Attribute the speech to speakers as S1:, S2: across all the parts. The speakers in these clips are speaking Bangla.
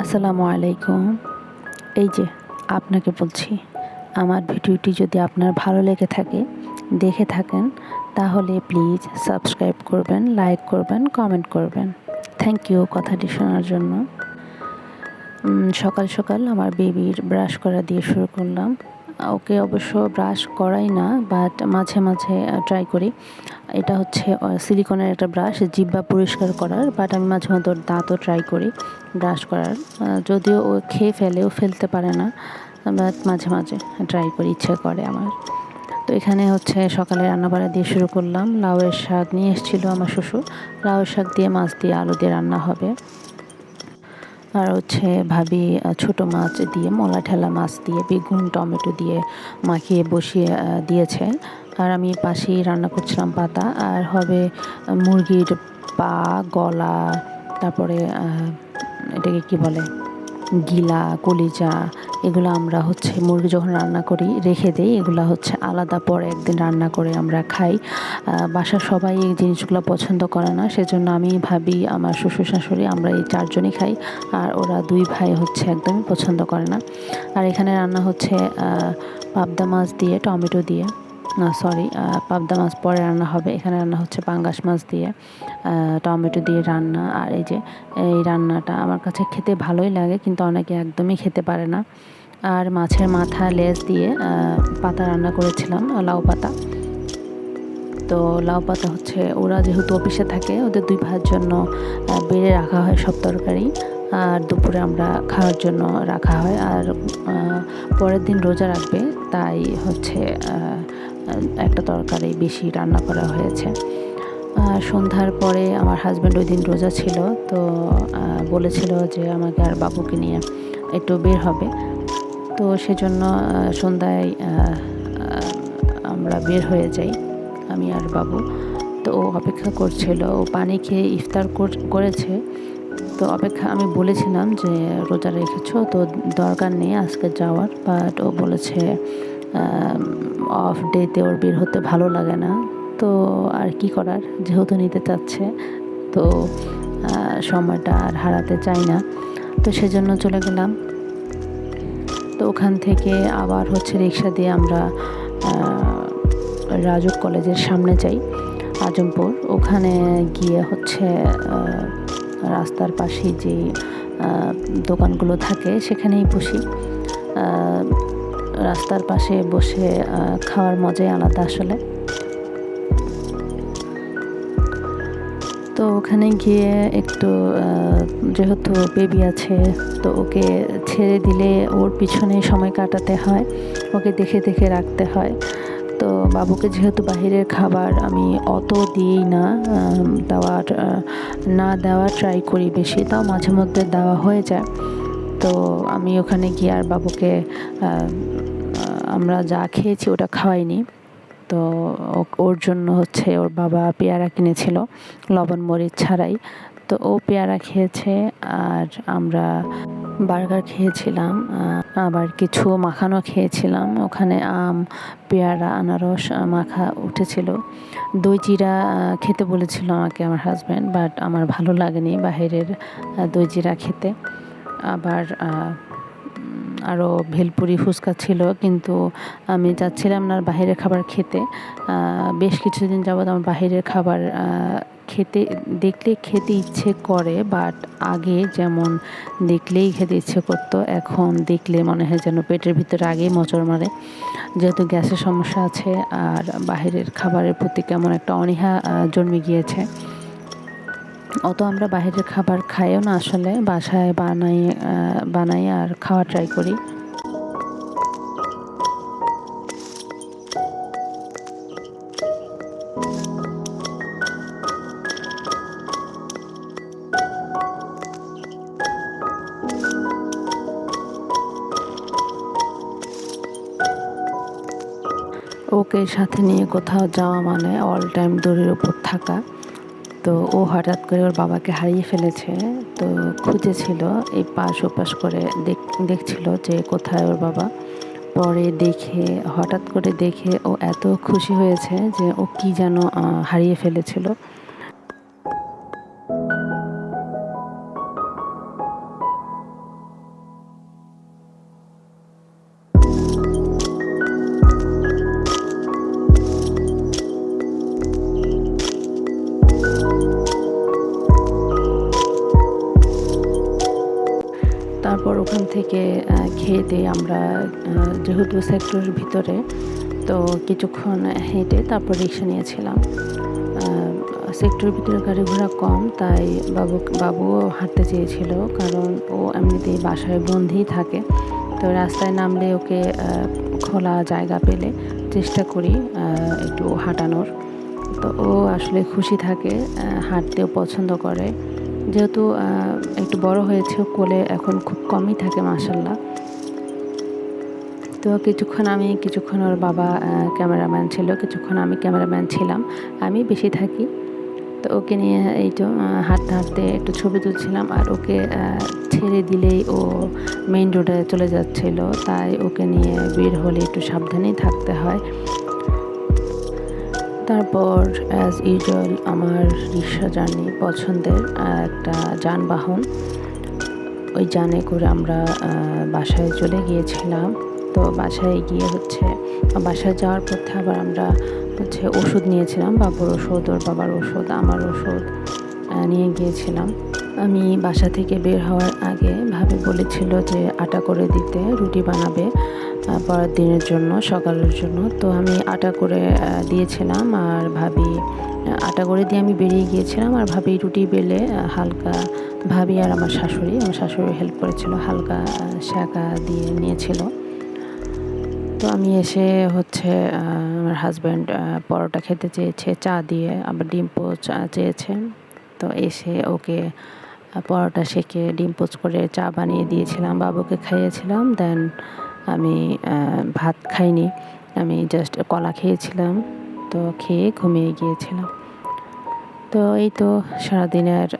S1: আসসালামু আলাইকুম। এই যে, আপনাকে বলছি, আমার ভিডিওটি যদি আপনার ভালো লেগে থাকে, দেখে থাকেন, তাহলে প্লিজ সাবস্ক্রাইব করবেন, লাইক করবেন, কমেন্ট করবেন। থ্যাংক ইউ কথাটি শোনার জন্য। সকাল সকাল আমার বেবির ব্রাশ করা দিয়ে শুরু করলাম। ওকে অবশ্য ব্রাশ করাই না বাট মাঝে মাঝে ট্রাই করি। এটা হচ্ছে সিলিকনের একটা ব্রাশ জিব্বা পরিষ্কার করার বাট আমি মাঝে মধ্যে দাঁতও ট্রাই করি ব্রাশ করার। যদিও ও খেয়ে ফেলেও ফেলতে পারে না বাট মাঝে মাঝে ট্রাই করি, ইচ্ছে করে আমার। তো এখানে হচ্ছে সকালে রান্নাবাড়া দিয়ে শুরু করলাম। লাউয়ের শাক নিয়ে এসেছিল আমার শ্বশুর। লাউয়ের শাক দিয়ে, মাছ দিয়ে, আলু দিয়ে রান্না হবে। আর হচ্ছে ভাবি ছোট মাছ দিয়ে, মলা ঠেলা মাছ দিয়ে, বেগুন, টমেটো দিয়ে মাখিয়ে বসিয়ে দিয়েছে। আর আমি পাশেই রান্না করছিলাম পাতা। আর হবে মুরগির পা, গলা, তারপরে এটাকে কি বলে? গিলা, কলিজা, এগুলো আমরা হচ্ছে মুরগি যখন রান্না করি, রেখে দিই, এগুলো হচ্ছে আলাদা পরে একদিন রান্না করে আমরা খাই। বাসার সবাই এই জিনিসগুলো পছন্দ করে না, সেজন্য আমি ভাবি, আমার শ্বশুর শাশুড়ি, আমরা এই চারজনই খাই, আর ওরা দুই ভাই হচ্ছে একদমই পছন্দ করে না। আর এখানে রান্না হচ্ছে পাবদা মাছ দিয়ে, টমেটো দিয়ে। না সরি পাবদা মাছ পরে রান্না হবে। এখানে রান্না হচ্ছে পাঙ্গাস মাছ দিয়ে টমেটো দিয়ে রান্না। আর এই যে, এই রান্নাটা আমার কাছে খেতে ভালোই লাগে, কিন্তু অনেকে একদমই খেতে পারে না। আর মাছের মাথা, লেজ দিয়ে পাতা রান্না করেছিলাম, লাউ পাতা। তো লাউ পাতা হচ্ছে, ওরা যেহেতু অফিসে থাকে, ওদের দুই ভাইয়ের জন্য বেড়ে রাখা হয় সব তরকারি। আর দুপুরে আমরা খাওয়ার জন্য রাখা হয়। আর পরের দিন রোজা রাখবে, তাই হচ্ছে একটা তরকারি বেশি রান্না করা হয়েছে। সন্ধ্যার পরে আমার হাজব্যান্ড ওই দিন রোজা ছিল, তো বলেছিল যে আমাকে আর বাবুকে নিয়ে একটু বের হবে। তো সেজন্য সন্ধ্যায় আমরা বের হয়ে যাই, আমি আর বাবু। তো ও অপেক্ষা করছিল, ও পানি খেয়ে ইফতার কর- করেছে। তো অপেক্ষা, আমি বলেছিলাম যে, রোজা রেখেছ, তো দরকার নেই আজকে যাওয়ার। বাট ও বলেছে অফ ডেতে ওর বের হতে ভালো লাগে না। তো আর কি করার? যেহেতু নিতে চাচ্ছে, তো সময়টা আর হারাতে চাই না। তো সেজন্য চলে গেলাম। তো ওখান থেকে আবার হচ্ছে রিক্সা দিয়ে আমরা রাজুক কলেজের সামনে যাই, আজমপুর। ওখানে গিয়ে হচ্ছে রাস্তার পাশে যে দোকানগুলো থাকে, সেখানেই বসি। রাস্তার পাশে বসে খাওয়ার মজাই আলাদা আসলে। তো ওখানে গিয়ে একটু যেহেতু বেবি আছে, তো ওকে ছেড়ে দিলে ওর পিছনে সময় কাটাতে হয়, ওকে দেখে দেখে রাখতে হয়। তো বাবুকে যেহেতু বাহিরের খাবার আমি অত দিই না দেওয়ার না দেওয়া ট্রাই করি বেশি, তাও মাঝে মধ্যে দেওয়া হয়ে যায়। তো আমি ওখানে গিয়ে আর বাবুকে আমরা যা খেয়েছি ওটা খাওয়াইনি। তো ওর জন্য হচ্ছে ওর বাবা পেয়ারা কিনেছিল লবণ মরিচ ছাড়াই। তো ও পেয়ারা খেয়েছে আর আমরা বার্গার খেয়েছিলাম আবার কিছু মাখানো খেয়েছিলাম। ওখানে আম পেয়ারা আনারস মাখা উঠেছিল। দই জিরা খেতে বলেছিল আমাকে আমার হাজব্যান্ড বাট আমার ভালো লাগেনি বাইরের আহ, দই চিরা খেতে। আবার আরও ভেলপুরি ফুচকা ছিল, কিন্তু আমি চাচ্ছিলাম না আর বাইরের খাবার খেতে। বেশ কিছুদিন যাবৎ আমার বাইরের খাবার খেতে দেখলে খেতে ইচ্ছে করে বাট আগে যেমন দেখলেই খেতে ইচ্ছে করতো, এখন দেখলে মনে হয় যেন পেটের ভিতরে আগেই মোচড় মারে। যেহেতু গ্যাসের সমস্যা আছে, আর বাইরের খাবারের প্রতি কেমন একটা অনীহা জন্মে গিয়েছে। অত আমরা বাইরের খাবার খাইও না আসলে, বাসায় বানাই বানাই আর খাওয়া ট্রাই করি। ওকে সাথে নিয়ে কোথাও যাওয়া মানে অল টাইম দড়ির উপর থাকা। তো ও হঠাৎ করে ওর বাবাকে হারিয়ে ফেলেছে, তো খুঁজেছিল, এই পাশ ওপাশ করে দেখ- দেখছিল যে কোথায় ওর বাবা। পরে দেখে, হঠাৎ করে দেখে ও এত খুশি হয়েছে যে ও কি যেন হারিয়ে ফেলেছিল। ওখান থেকে খেয়ে দিয়ে আমরা যেহেতু সেক্টরের ভিতরে, তো কিছুক্ষণ হেঁটে তারপর রিক্সা নিয়েছিলাম। সেক্টরের ভিতরে গাড়ি ঘোড়া কম, তাই বাবু, বাবুও হাঁটতে চেয়েছিল, কারণ ও এমনিতেই বাসায় বন্দি থাকে। তো রাস্তায় নামলে ওকে খোলা জায়গা পেলে চেষ্টা করি একটু হাঁটানোর। তো ও আসলে খুশি থাকে হাঁটতেও পছন্দ করে। যেহেতু একটু বড় হয়েছে, কোলে এখন খুব কমই থাকে মাসাল্লাহ তো কিছুক্ষণ আমি, কিছুক্ষণ ওর বাবা ক্যামেরাম্যান ছিল, কিছুক্ষণ আমি ক্যামেরাম্যান ছিলাম, আমি বেশি থাকি। তো ওকে নিয়ে এই তো হাঁটতে হাঁটতে একটু ছবি তুলছিলাম, আর ওকে ছেড়ে দিলেই ও মেইন রোডে চলে যাচ্ছিল, তাই ওকে নিয়ে বের হলে একটু সাবধানেই থাকতে হয়। তারপর অ্যাজ ইউজুয়াল আমার রিক্সা জার্নি পছন্দের একটা যানবাহন। ওই যানে করে আমরা বাসায় চলে গিয়েছিলাম। তো বাসায় গিয়ে হচ্ছে, বাসায় যাওয়ার পথে আবার আমরা হচ্ছে ওষুধ নিয়েছিলাম, বাবুর ওষুধ, ওর বাবার ওষুধ, আমার ওষুধ নিয়ে গিয়েছিলাম। আমি বাসা থেকে বের হওয়ার আগে ভাবি বলেছিল যে আটা করে দিতে রুটি বানাবে পরের দিনের জন্য সকালের জন্য। তো আমি আটা করে দিয়েছিলাম আর ভাবি আটা করে দিয়ে আমি বেরিয়ে গিয়েছিলাম আর ভাবি রুটি বেলে হালকা ভাবি আর আমার শাশুড়ি আমার শাশুড়ি হেল্প করেছিল হালকা শাঁকা দিয়ে নিয়েছিল। তো আমি এসে হচ্ছে আমার হাজব্যান্ড পরোটা খেতে চেয়েছে চা দিয়ে আবার ডিম পোচ আহ, চেয়েছে। তো এসে ওকে পরোটা সেকে ডিম পোচ করে চা বানিয়ে দিয়েছিলাম, বাবুকে খাইয়েছিলাম দেন আমি ভাত খাইনি, আমি জাস্ট কলা খেয়েছিলাম, তো খেয়ে ঘুমিয়ে গিয়েছিলাম। তো এই তো সারাদিনের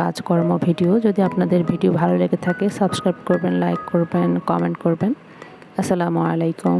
S1: কাজকর্ম ভিডিও, যদি আপনাদের ভিডিও ভালো লেগে থাকে সাবস্ক্রাইব করবেন লাইক করবেন কমেন্ট করবেন। আসসালামু আলাইকুম।